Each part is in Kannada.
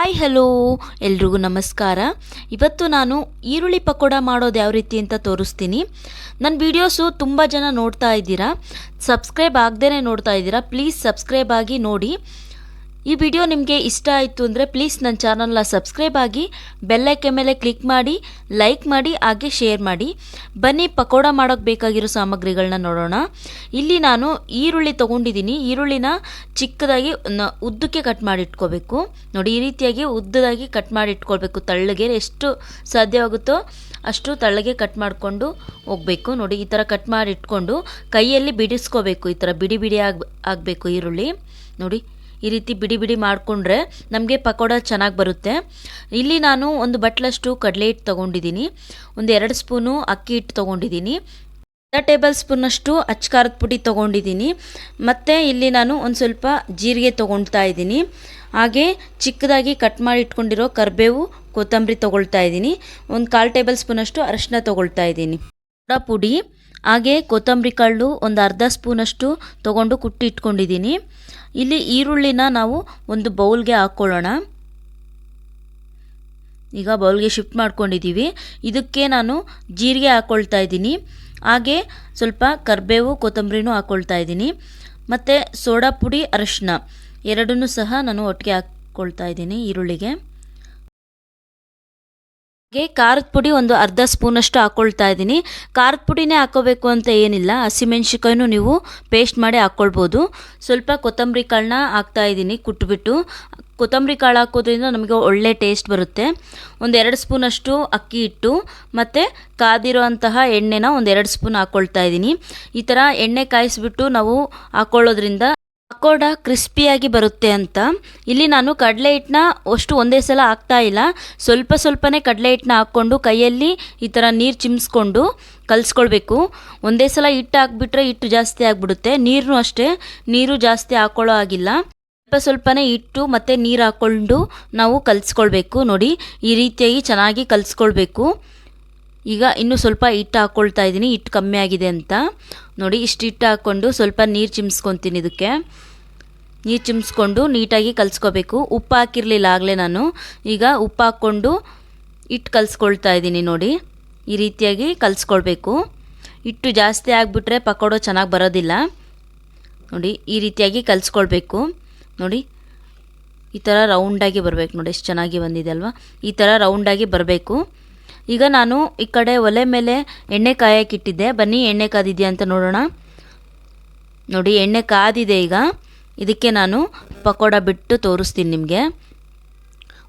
ಹಾಯ್ ಹಲೋ ಎಲ್ರಿಗೂ ನಮಸ್ಕಾರ. ಇವತ್ತು ನಾನು ಈರುಳ್ಳಿ ಪಕೋಡ ಮಾಡೋದು ಯಾವ ರೀತಿ ಅಂತ ತೋರಿಸ್ತೀನಿ. ನನ್ನ ವೀಡಿಯೋಸು ತುಂಬ ಜನ ನೋಡ್ತಾ ಇದ್ದೀರಾ. ಸಬ್ಸ್ಕ್ರೈಬ್ ಆಗದೇ ನೋಡ್ತಾ ಇದ್ದೀರಾ. ಪ್ಲೀಸ್ ಸಬ್ಸ್ಕ್ರೈಬ್ ಆಗಿ ನೋಡಿ. ಈ ವಿಡಿಯೋ ನಿಮಗೆ ಇಷ್ಟ ಆಯಿತು ಅಂದರೆ ಪ್ಲೀಸ್ ನನ್ನ ಚಾನಲ್ನ ಸಬ್ಸ್ಕ್ರೈಬ್ ಆಗಿ ಬೆಲ್ಲೈಕೆ ಮೇಲೆ ಕ್ಲಿಕ್ ಮಾಡಿ ಲೈಕ್ ಮಾಡಿ, ಹಾಗೆ ಶೇರ್ ಮಾಡಿ. ಬನ್ನಿ, ಪಕೋಡ ಮಾಡೋಕ್ಕೆ ಬೇಕಾಗಿರೋ ಸಾಮಗ್ರಿಗಳನ್ನ ನೋಡೋಣ. ಇಲ್ಲಿ ನಾನು ಈರುಳ್ಳಿ ತೊಗೊಂಡಿದ್ದೀನಿ ಈರುಳ್ಳಿನ ಚಿಕ್ಕದಾಗಿ ಉದ್ದಕ್ಕೆ ಕಟ್ ಮಾಡಿ ಇಟ್ಕೋಬೇಕು. ನೋಡಿ, ಈ ರೀತಿಯಾಗಿ ಉದ್ದದಾಗಿ ಕಟ್ ಮಾಡಿ ಇಟ್ಕೊಳ್ಬೇಕು. ತಳ್ಳಗೆ ಎಷ್ಟು ಸಾಧ್ಯವಾಗುತ್ತೋ ಅಷ್ಟು ತಳ್ಳಗೆ ಕಟ್ ಮಾಡಿಕೊಂಡು ಹೋಗಬೇಕು. ನೋಡಿ, ಈ ಥರ ಕಟ್ ಮಾಡಿ ಇಟ್ಕೊಂಡು ಕೈಯಲ್ಲಿ ಬಿಡಿಸ್ಕೋಬೇಕು. ಈ ಥರ ಬಿಡಿ ಬಿಡಿ ಆಗ, ಆಗಬೇಕು ಈರುಳ್ಳಿ. ನೋಡಿ ಈ ರೀತಿ ಬಿಡಿ ಬಿಡಿ ಮಾಡಿಕೊಂಡ್ರೆ ನಮಗೆ ಪಕೋಡ ಚೆನ್ನಾಗಿ ಬರುತ್ತೆ. ಇಲ್ಲಿ ನಾನು ಒಂದು ಬಟ್ಲಷ್ಟು ಕಡಲೆ ಹಿಟ್ಟು ತೊಗೊಂಡಿದ್ದೀನಿ. ಒಂದು ಎರಡು ಸ್ಪೂನು ಅಕ್ಕಿ ಹಿಟ್ಟು ತೊಗೊಂಡಿದ್ದೀನಿ. ಅರ್ಧ ಟೇಬಲ್ ಸ್ಪೂನಷ್ಟು ಅಚ್ಕಾರದ ಪುಡಿ ತೊಗೊಂಡಿದ್ದೀನಿ. ಮತ್ತು ಇಲ್ಲಿ ನಾನು ಒಂದು ಸ್ವಲ್ಪ ಜೀರಿಗೆ ತೊಗೊಳ್ತಾ ಇದ್ದೀನಿ. ಹಾಗೆ ಚಿಕ್ಕದಾಗಿ ಕಟ್ ಮಾಡಿ ಇಟ್ಕೊಂಡಿರೋ ಕರಿಬೇವು, ಕೊತ್ತಂಬರಿ ತೊಗೊಳ್ತಾ ಇದ್ದೀನಿ. ಒಂದು ಕಾಲು ಟೇಬಲ್ ಸ್ಪೂನಷ್ಟು ಅರಶಿನ ತೊಗೊಳ್ತಾ ಇದ್ದೀನಿ. ಪುಡಿ. ಹಾಗೆ ಕೊತ್ತಂಬರಿ ಕಾಳು ಒಂದು ಅರ್ಧ ಸ್ಪೂನಷ್ಟು ತೊಗೊಂಡು ಕುಟ್ಟಿ ಇಟ್ಕೊಂಡಿದ್ದೀನಿ ಇಲ್ಲಿ ಈರುಳ್ಳಿನ ನಾವು ಒಂದು ಬೌಲ್ಗೆ ಹಾಕ್ಕೊಳ್ಳೋಣ. ಈಗ ಬೌಲ್ಗೆ ಶಿಫ್ಟ್ ಮಾಡ್ಕೊಂಡಿದ್ದೀವಿ. ಇದಕ್ಕೆ ನಾನು ಜೀರಿಗೆ ಹಾಕ್ಕೊಳ್ತಾ ಇದ್ದೀನಿ. ಹಾಗೆ ಸ್ವಲ್ಪ ಕರಿಬೇವು, ಕೊತ್ತಂಬರಿನೂ ಹಾಕ್ಕೊಳ್ತಾ ಇದ್ದೀನಿ. ಮತ್ತು ಸೋಡಾ ಪುಡಿ, ಅರಶಿನ ಎರಡನ್ನೂ ಸಹ ನಾನು ಒಟ್ಟಿಗೆ ಹಾಕ್ಕೊಳ್ತಾ ಇದ್ದೀನಿ ಈರುಳ್ಳಿಗೆ. ಹಾಗೆ ಖಾರದ ಪುಡಿ ಒಂದು ಅರ್ಧ ಸ್ಪೂನಷ್ಟು ಹಾಕ್ಕೊಳ್ತಾ ಇದ್ದೀನಿ. ಖಾರದ ಪುಡಿನೇ ಹಾಕೋಬೇಕು ಅಂತ ಏನಿಲ್ಲ. ಹಸಿಮೆಣ್ಸಿಕಾಯಿನೂ ನೀವು ಪೇಸ್ಟ್ ಮಾಡಿ ಹಾಕ್ಕೊಳ್ಬೋದು ಸ್ವಲ್ಪ ಕೊತ್ತಂಬರಿ ಕಾಳನ್ನ ಹಾಕ್ತಾ ಇದ್ದೀನಿ ಕುಟ್ಬಿಟ್ಟು. ಕೊತ್ತಂಬರಿ ಕಾಳು ಹಾಕೋದ್ರಿಂದ ನಮಗೆ ಒಳ್ಳೆ ಟೇಸ್ಟ್ ಬರುತ್ತೆ. ಒಂದು ಎರಡು ಸ್ಪೂನಷ್ಟು ಅಕ್ಕಿ ಹಿಟ್ಟು ಮತ್ತು ಕಾದಿರೋ ಅಂತಹ ಎಣ್ಣೆನ ಎರಡು ಸ್ಪೂನ್ ಹಾಕ್ಕೊಳ್ತಾ ಇದ್ದೀನಿ. ಈ ಥರ ಎಣ್ಣೆ ಕಾಯಿಸಿಬಿಟ್ಟು ನಾವು ಹಾಕ್ಕೊಳ್ಳೋದ್ರಿಂದ ಪಕೋಡ ಕ್ರಿಸ್ಪಿಯಾಗಿ ಬರುತ್ತೆ ಅಂತ. ಇಲ್ಲಿ ನಾನು ಕಡಲೆ ಹಿಟ್ಟನ್ನ ಅಷ್ಟು ಒಂದೇ ಸಲ ಹಾಕ್ತಾ ಇಲ್ಲ. ಸ್ವಲ್ಪ ಸ್ವಲ್ಪನೇ ಕಡಲೆ ಹಿಟ್ಟನ್ನ ಹಾಕ್ಕೊಂಡು ಕೈಯಲ್ಲಿ ಈ ಥರ ನೀರು ಚಿಮ್ಸ್ಕೊಂಡು ಕಲಿಸ್ಕೊಳ್ಬೇಕು. ಒಂದೇ ಸಲ ಹಿಟ್ಟು ಹಾಕ್ಬಿಟ್ರೆ ಹಿಟ್ಟು ಜಾಸ್ತಿ ಆಗಿಬಿಡುತ್ತೆ. ನೀರು ಅಷ್ಟೇ, ನೀರು ಜಾಸ್ತಿ ಹಾಕ್ಕೊಳ್ಳೋ ಆಗಿಲ್ಲ ಸ್ವಲ್ಪ ಸ್ವಲ್ಪನೇ ಹಿಟ್ಟು ಮತ್ತು ನೀರು ಹಾಕ್ಕೊಂಡು ನಾವು ಕಲಿಸ್ಕೊಳ್ಬೇಕು. ನೋಡಿ, ಈ ರೀತಿಯಾಗಿ ಚೆನ್ನಾಗಿ ಕಲಿಸ್ಕೊಳ್ಬೇಕು. ಈಗ ಇನ್ನೂ ಸ್ವಲ್ಪ ಹಿಟ್ಟು ಹಾಕ್ಕೊಳ್ತಾ ಇದ್ದೀನಿ. ಹಿಟ್ಟು ಕಮ್ಮಿ ಆಗಿದೆ ಅಂತ. ನೋಡಿ, ಇಷ್ಟು ಹಿಟ್ಟು ಹಾಕ್ಕೊಂಡು ಸ್ವಲ್ಪ ನೀರು ಚಿಮ್ಸ್ಕೊತೀನಿ ಇದಕ್ಕೆ. ನೀರು ಚಿಮ್ಸ್ಕೊಂಡು ನೀಟಾಗಿ ಕಲಿಸ್ಕೋಬೇಕು. ಉಪ್ಪು ಹಾಕಿರಲಿಲ್ಲ ಆಗಲೇ ನಾನು. ಈಗ ಉಪ್ಪು ಹಾಕ್ಕೊಂಡು ಹಿಟ್ಟು ಕಲಿಸ್ಕೊಳ್ತಾ ಇದ್ದೀನಿ ನೋಡಿ. ಈ ರೀತಿಯಾಗಿ ಕಲಿಸ್ಕೊಳ್ಬೇಕು. ಹಿಟ್ಟು ಜಾಸ್ತಿ ಆಗಿಬಿಟ್ರೆ ಪಕೋಡ ಚೆನ್ನಾಗಿ ಬರೋದಿಲ್ಲ. ನೋಡಿ, ಈ ರೀತಿಯಾಗಿ ಕಲಿಸ್ಕೊಳ್ಬೇಕು. ನೋಡಿ, ಈ ಥರ ರೌಂಡಾಗಿ ಬರಬೇಕು. ನೋಡಿ, ಎಷ್ಟು ಚೆನ್ನಾಗಿ ಬಂದಿದೆ ಅಲ್ವಾ? ಈ ಥರ ರೌಂಡಾಗಿ ಬರಬೇಕು. ಈಗ ನಾನು ಈ ಕಡೆ ಒಲೆ ಮೇಲೆ ಎಣ್ಣೆ ಕಾಯಕ್ಕಿಟ್ಟಿದ್ದೆ ಬನ್ನಿ, ಎಣ್ಣೆ ಕಾದಿದೆಯಾ ಅಂತ ನೋಡೋಣ. ನೋಡಿ, ಎಣ್ಣೆ ಕಾದಿದೆ ಈಗ. ಇದಕ್ಕೆ ನಾನು ಪಕೋಡ ಬಿಟ್ಟು ತೋರಿಸ್ತೀನಿ ನಿಮಗೆ.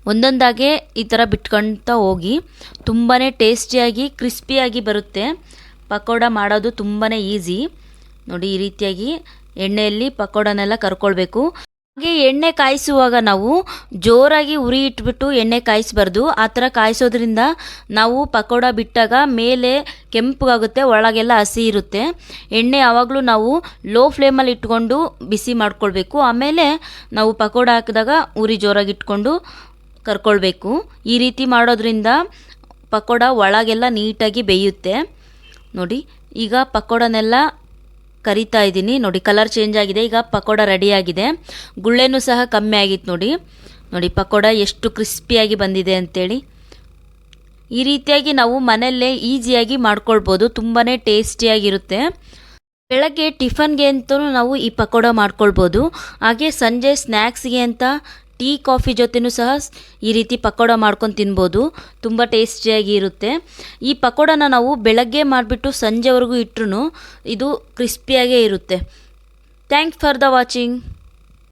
ಒಂದೊಂದಾಗೆ ಈ ಥರ ಬಿಟ್ಕೊಳ್ತಾ ಹೋಗಿ ತುಂಬಾ ಟೇಸ್ಟಿಯಾಗಿ, ಕ್ರಿಸ್ಪಿಯಾಗಿ ಬರುತ್ತೆ. ಪಕೋಡ ಮಾಡೋದು ತುಂಬಾ ಈಸಿ. ನೋಡಿ ಈ ರೀತಿಯಾಗಿ ಎಣ್ಣೆಯಲ್ಲಿ ಪಕೋಡನೆಲ್ಲ ಕರ್ಕೊಳ್ಬೇಕು. ಹಾಗೆ ಎಣ್ಣೆ ಕಾಯಿಸುವಾಗ ನಾವು ಜೋರಾಗಿ ಉರಿ ಇಟ್ಬಿಟ್ಟು ಎಣ್ಣೆ ಕಾಯಿಸಬಾರ್ದು. ಆ ಥರ ಕಾಯಿಸೋದ್ರಿಂದ ನಾವು ಪಕೋಡ ಬಿಟ್ಟಾಗ ಮೇಲೆ ಕೆಂಪಗಾಗುತ್ತೆ, ಒಳಗೆಲ್ಲ ಹಸಿ ಇರುತ್ತೆ. ಎಣ್ಣೆ ಯಾವಾಗಲೂ ನಾವು ಲೋ ಫ್ಲೇಮಲ್ಲಿ ಇಟ್ಕೊಂಡು ಬಿಸಿ ಮಾಡ್ಕೊಳ್ಬೇಕು. ಆಮೇಲೆ ನಾವು ಪಕೋಡ ಹಾಕಿದಾಗ ಉರಿ ಜೋರಾಗಿ ಇಟ್ಕೊಂಡು ಕರ್ಕೊಳ್ಬೇಕು. ಈ ರೀತಿ ಮಾಡೋದ್ರಿಂದ ಪಕೋಡ ಒಳಗೆಲ್ಲ ನೀಟಾಗಿ ಬೇಯುತ್ತೆ. ನೋಡಿ, ಈಗ ಪಕೋಡನೆಲ್ಲ ಕರಿತಾ ಇದ್ದೀನಿ. ನೋಡಿ ಕಲರ್ ಚೇಂಜ್ ಆಗಿದೆ. ಈಗ ಪಕೋಡ ರೆಡಿಯಾಗಿದೆ ಗುಳ್ಳೆನೂ ಸಹ ಕಮ್ಮಿ ಆಗಿತ್ತು ನೋಡಿ. ನೋಡಿ, ಪಕೋಡ ಎಷ್ಟು ಕ್ರಿಸ್ಪಿಯಾಗಿ ಬಂದಿದೆ ಅಂತೇಳಿ. ಈ ರೀತಿಯಾಗಿ ನಾವು ಮನೆಯಲ್ಲೇ ಈಸಿಯಾಗಿ ಮಾಡ್ಕೊಳ್ಬೋದು. ತುಂಬಾ ಟೇಸ್ಟಿಯಾಗಿರುತ್ತೆ ಬೆಳಗ್ಗೆ ಟಿಫನ್ಗೆ ಅಂತಲೂ ನಾವು ಈ ಪಕೋಡ ಮಾಡ್ಕೊಳ್ಬೋದು. ಹಾಗೆ ಸಂಜೆ ಸ್ನ್ಯಾಕ್ಸ್ಗೆ ಅಂತ ಟೀ, ಕಾಫಿ ಜೊತೆನೂ ಸಹ ಈ ರೀತಿ ಪಕೋಡ ಮಾಡ್ಕೊಂಡು ತಿನ್ಬೋದು. ತುಂಬ ಟೇಸ್ಟಿಯಾಗಿ ಇರುತ್ತೆ. ಈ ಪಕೋಡನ ನಾವು ಬೆಳಗ್ಗೆ ಮಾಡಿಬಿಟ್ಟು ಸಂಜೆವರೆಗೂ ಇಟ್ಟರು ಇದು ಕ್ರಿಸ್ಪಿಯಾಗೇ ಇರುತ್ತೆ. Thanks for the watching.